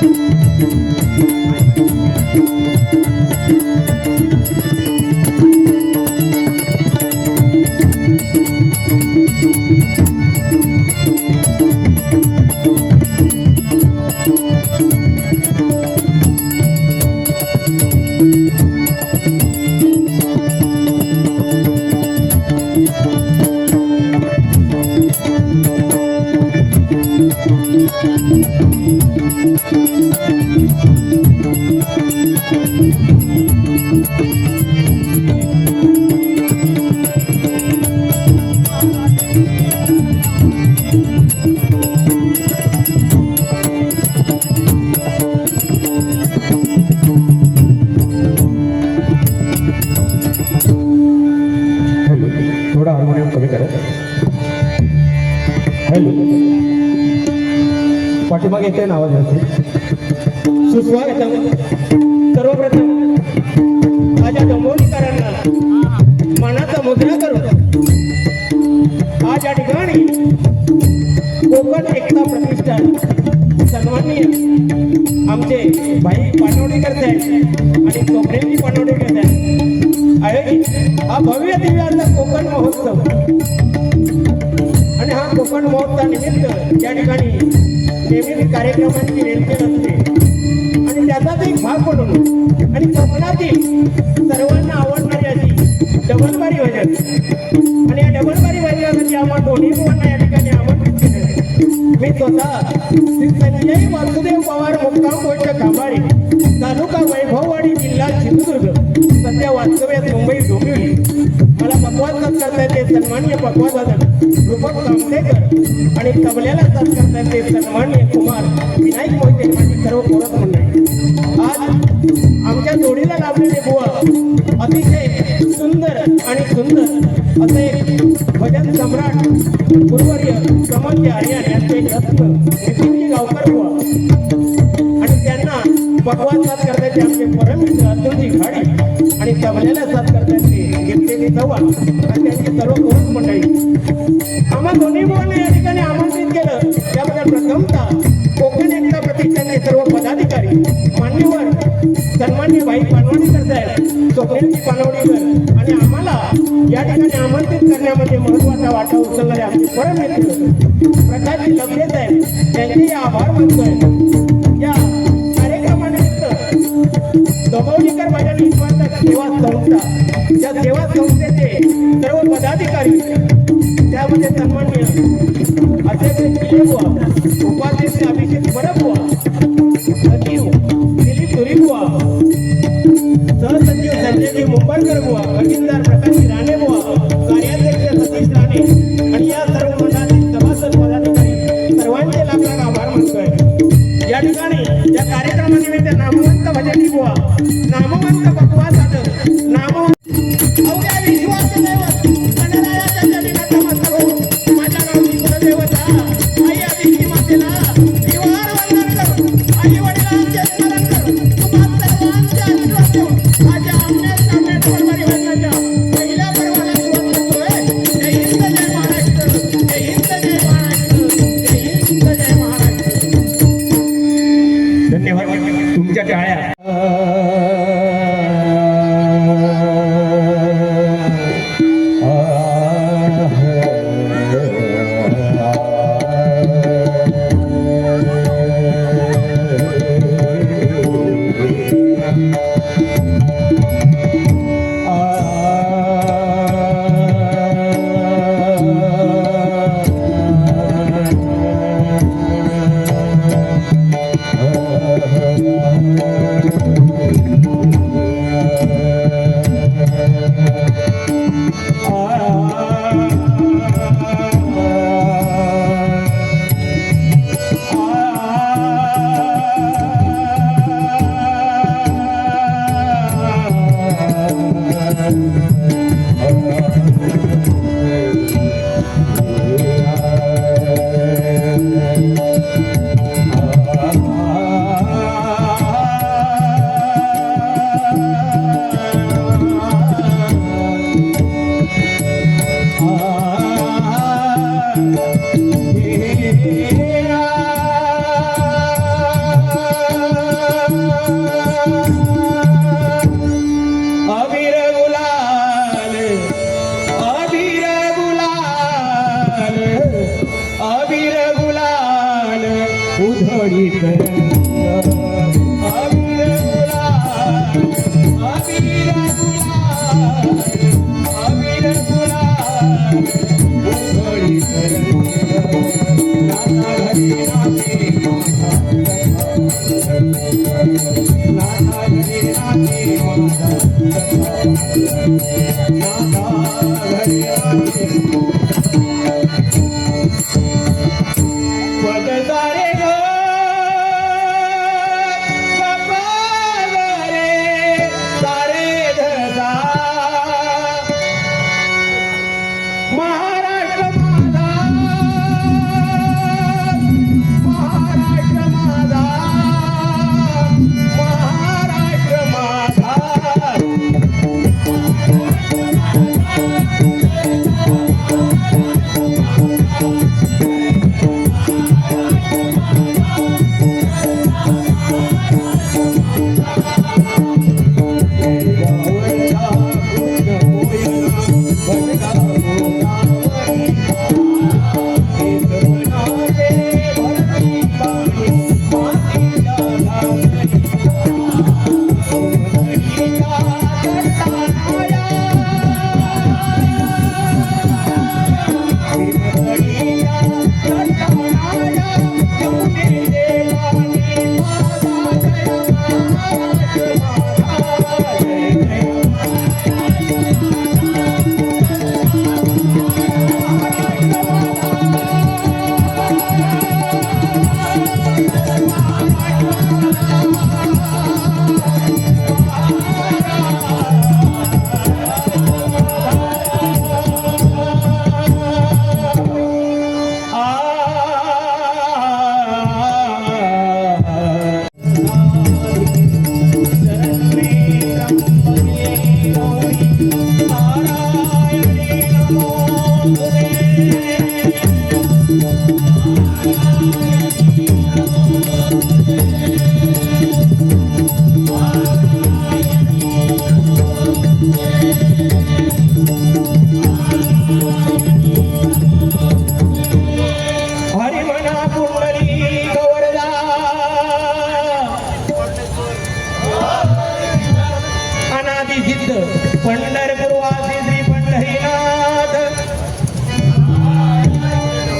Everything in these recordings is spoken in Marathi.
Thank you. पाठवणी पाटवडीकर साहेब आणि कोकणेजी पाटवडीकर साहेब आयोजित हा भव्य दिव्याचा कोकण महोत्सव. आणि हा कोकण महोत्सव निमित्त या ठिकाणी नेहमी कार्यक्रमांची रेलचेल असते. आणि त्याचाच एक भाग म्हणून आणि कोकणातील सर्वांना आवडणारी अशी डबलबारी भजन. आणि या डबलबारी भजनासाठी आम्हाला दोन्ही मुलांना या ठिकाणी आमंत्रित केले मी स्वतः श्री संजय वासुदेव पवार मुक्काम वास्तव्यात मुंबई डोंबिवली मला पकवाद साथ करता ते सन्मान्य पकवाद वादक रूपक कामतेकर आणि तबल्याला साथ करता ते सन्मान्य कुमार विनायक मोहिते माझी सर्व पोरत मंडळी. आज आमच्या जोडीला लाभलेले बुवा अतिशय सुंदर आणि सुंदर असे भजन सम्राट गुरुवर्य समन्य हरियाण यांचे रत्न नितीनजी गावकर बुवा. आणि त्यांना पकवान साथ करण्याचे आमचे परममित्र अतुलजी घाडी आणि तबल्याला साथ करण्याचे कीर्तिजी आणि त्यांची सर्व कोरत मंडळी? आम्हा दोन्ही मुलांना या ठिकाणी आमंत्रित केलं. त्याबद्दल प्रथमतः कोकण एकता प्रतिष्ठानचे सर्व पदाधिकारी मान्यवर सन्मान्य भाई पानवाडीकर साहेब स्वप्नीलजी पानवडीकर आणि आम्हाला या ठिकाणी आमंत्रित करण्यामध्ये महत्त्वाचा वाटा उचलणारे आमचे परममित्र प्रकाशजी लबडे साहेब त्यांचे आभार मानतोय. या कार्यक्रमानिमित्त दबवलीकर माझ्या विश्वास सेवा संस्था या सेवा संस्थेचे सर्व पदाधिकारी त्यामध्ये सन्मान्य अध्यक्ष उपाध्यक्ष अभिषेक बडबुवा सचिव दिलीप धुरीबुवा सहसचिव संजयजी मुंबईकर बुवा खजिनदार प्रकाश राणे बुवा कार्याध्यक्ष सतीश राणे आणि या सर्व पदाधिक सभासद पदाधिकारी सर्वांचे लाख लाख आभार मानतोय. या ठिकाणी या कार्यक्रमानिमित्त नाम उधळी कर.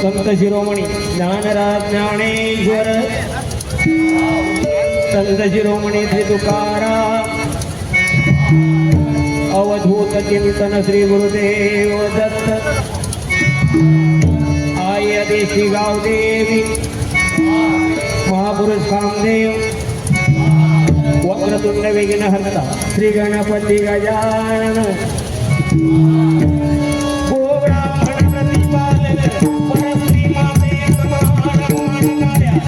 संत शिरोमणी ज्ञानराज ज्ञानेश्वर संत शिरोमणी श्री तुकारा अवधूत चिंतन श्री गुरुदेव दत्त. आय देशी गावदेवी. महापुरुष कामदेव. वक्रतुंड विघ्न हरता श्री गणपती गजानन.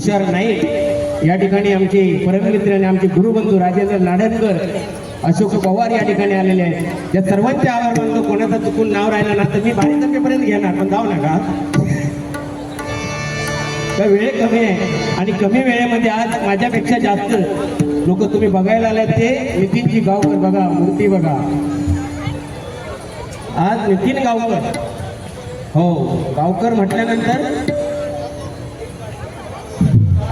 तुषार नाईक या ठिकाणी आमचे परममित्र आणि आमचे गुरुबंधू राजेंद्र लाडणकर अशोक पवार या ठिकाणी आलेले आहेत. या सर्वांचे आभार मानतो कोणाचं चुकून नाव राहिलं ना तर मी बारीक टप्प्यापर्यंत घेणार पण जाऊ नका. तर वेळ कमी आहे. आणि कमी वेळेमध्ये आज माझ्यापेक्षा जास्त लोक तुम्ही बघायला आलात ते नितीनजी गावकर बघा मूर्ती बघा. आज नितीन गावकर. हो गावकर म्हटल्यानंतर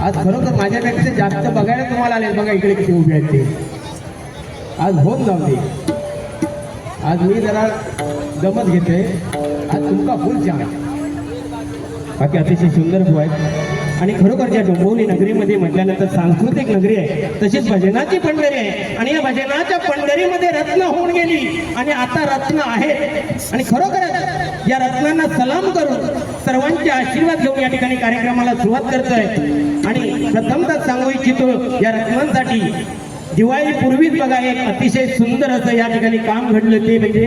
आज खरोखर माझ्यापेक्षा जास्त बघायला तुम्हाला आले बघा इकडे किती उभे आहेत ते. आज होऊन जाऊ आज मी जरा दमत घेते आज तुमका फुल चहा बाकी अतिशय सुंदर भू आहेत. आणि खरोखर ज्या डोंबवली नगरीमध्ये म्हटल्यानंतर सांस्कृतिक नगरी आहे तशीच भजनाची पंढरी आहे. आणि या भजनाच्या पंढरीमध्ये रत्न होऊन गेली आणि आता रत्न आहेत. आणि खरोखरच या रत्नांना सलाम करून सर्वांचे आशीर्वाद घेऊन या ठिकाणी कार्यक्रमाला सुरुवात करतोय. आणि प्रथमतः सांगू इच्छितो या रत्नांसाठी दिवाळी पूर्वीच बघा एक अतिशय सुंदर असं या ठिकाणी काम घडलं ते म्हणजे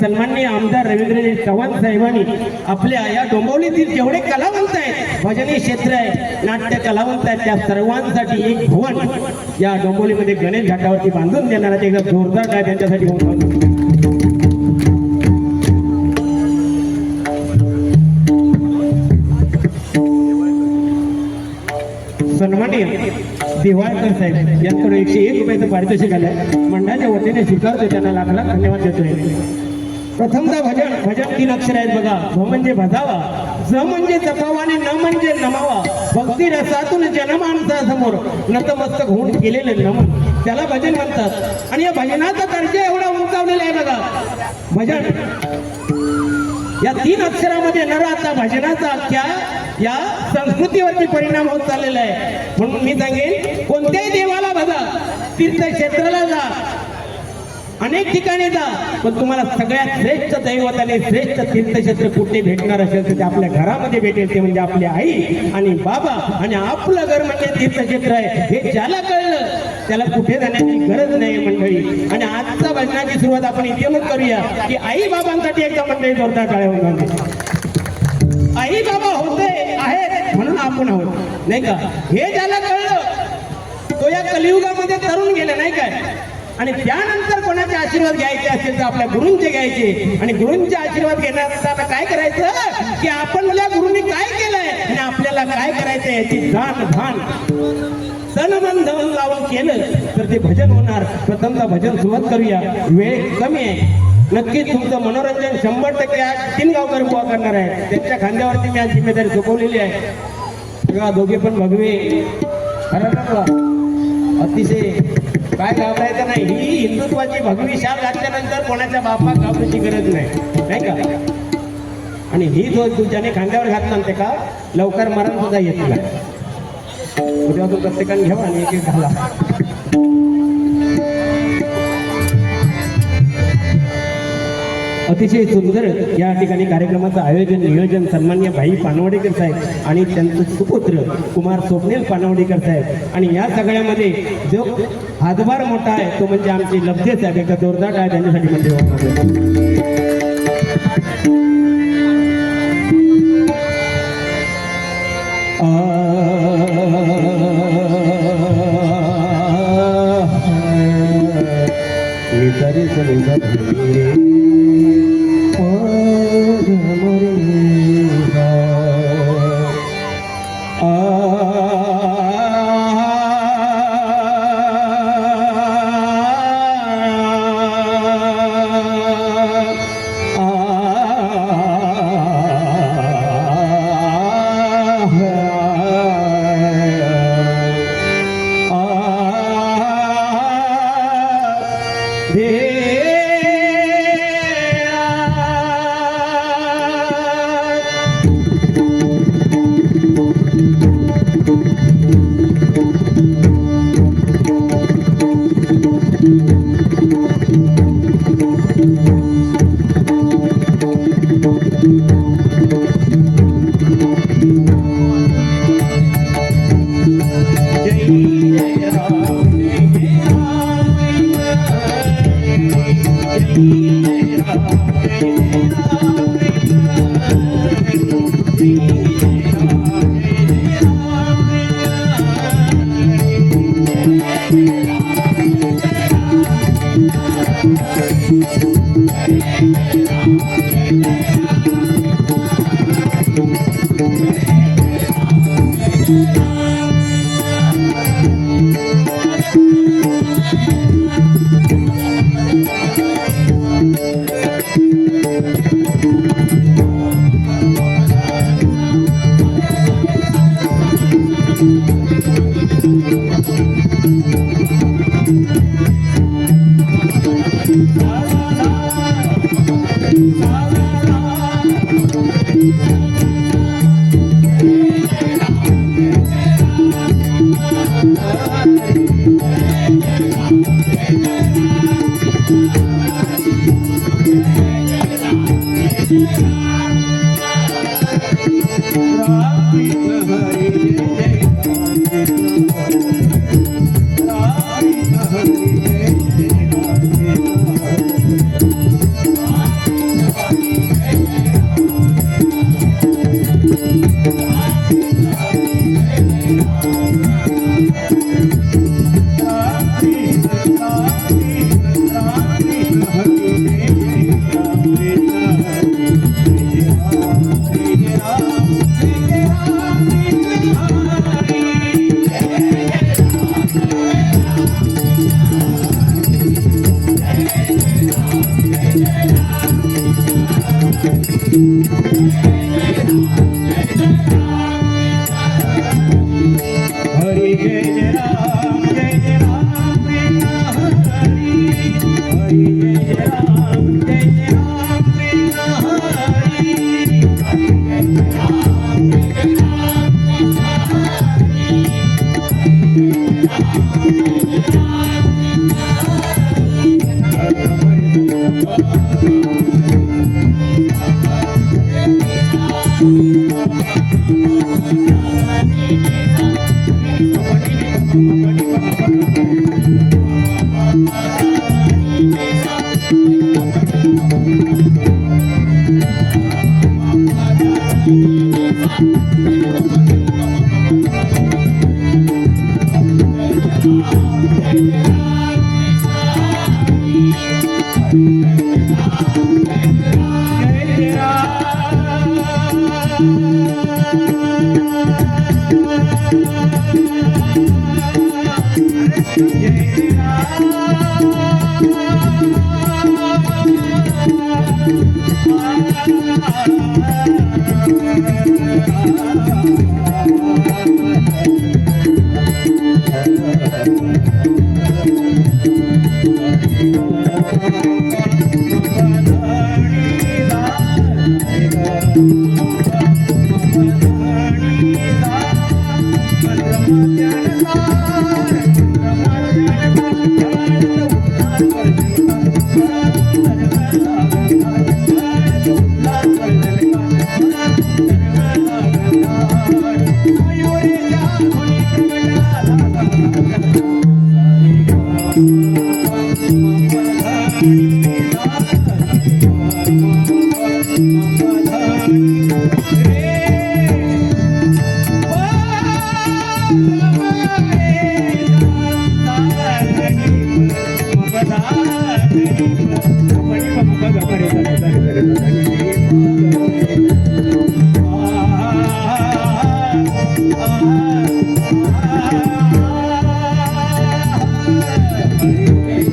सन्माननीय आमदार रवींद्रजी चव्हाण साहेबांनी आपल्या या डोंबवलीतील जेवढे कलावंत आहेत भजनी क्षेत्र आहे नाट्य कलावंत आहेत त्या सर्वांसाठी एक भवन या डोंबवलीमध्ये गणेश घाटावरती बांधून देणार आहे एकदा जोरदार आहे त्यांच्यासाठी सन्माननीय दिवाळकर साहेब यांकडे एकशे एक रुपयाचं पारितोषिक आलंय. मंडळाच्या वतीने स्वीकारतो त्यांना लाख लाख धन्यवाद देतोय. प्रथमतः भजन भजन तीन अक्षर आहेत बघा. भ म्हणजे भजावा ज म्हणजे जपावा आणि न म्हणजे नमावा. भक्ती रसातून जनमानसासमोर नतमस्तक होऊन गेलेले नमन. त्याला भजन म्हणतात. आणि या भजनाचा दर्जा एवढा उंचावलेला आहे बघा. भजन. या तीन अक्षरामध्ये न राहता भजनाचा अख्ख्या या संस्कृतीवरती परिणाम होत चाललेला आहे. म्हणून मी सांगेन कोणत्याही देवाला बघा. तीर्थक्षेत्राला जा. अनेक ठिकाणी जा. पण तुम्हाला सगळ्यात श्रेष्ठ दैवताने श्रेष्ठ तीर्थक्षेत्र कुठे भेटणार असेल तर ते आपल्या घरामध्ये भेटेल. ते म्हणजे आपली आई आणि बाबा आणि आपलं घर म्हणजे तीर्थक्षेत्र आहे. हे ज्याला कळलं त्याला कुठे जाण्याची गरज नाही मंडळी. आणि आजचा भजनाची सुरुवात आपण इथूनच करूया की आई बाबांसाठी एकदा मंडळी जोरदार टाळ्या आई बाबा होते आहेत म्हणून आपण आहोत. नाही का? हे ज्याला कळलं तो या कलियुगामध्ये तरुण गेला नाही काय? आणि त्यानंतर कोणाचे आशीर्वाद घ्यायचे असेल तर आपल्या गुरूंचे घ्यायचे. आणि गुरूंचे आशीर्वाद घेण्यासाठी काय करायचं? की आपल्या गुरुंनी काय केलंय? आणि आपल्याला काय करायचं याची जाण भान. तन मन धन लावून केलं तर ते भजन होणार. प्रथमचा भजन सुरुवात करूया. वेळ कमी आहे. नक्कीच तुमचं मनोरंजन शंभर टक्के आज तीन गावकर बुवा करणार आहे. त्यांच्या खांद्यावरती मी आज जिम्मेदारी सोपवलेली आहे. तेव्हा दोघे पण भगवे अतिशय काय घाबरायचं नाही. ही हिंदुत्वाची भगवी शाल घातल्यानंतर कोणाच्या बापा घाबरायची गरज नाही. नाही का? आणि ही जो तू ज्याने खांद्यावर घातला ते का? लवकर मरण सुद्धा येत नाही. उद्या तू प्रत्येकाने घेऊ आणि एक एक घाला अतिशय सुंदर या ठिकाणी कार्यक्रमाचं आयोजन नियोजन सन्मान्य भाई पानवडेकर साहेब आणि त्यांचं सुपुत्र कुमार स्वप्नील पानवडेकर साहेब. आणि या सगळ्यामध्ये जो हातभार मोठा आहे तो म्हणजे आमचे लब्धे साहेब एकदा जोरदार आहे त्यांच्यासाठी म्हणजे वापरतो. Música Rock. जय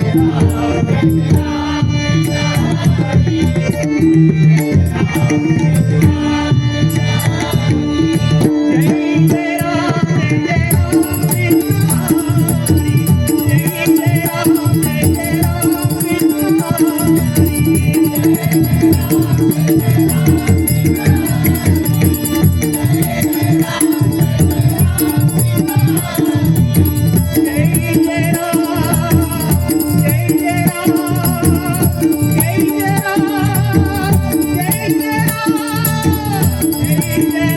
धन्यवाद धन्यवाद धन्यवाद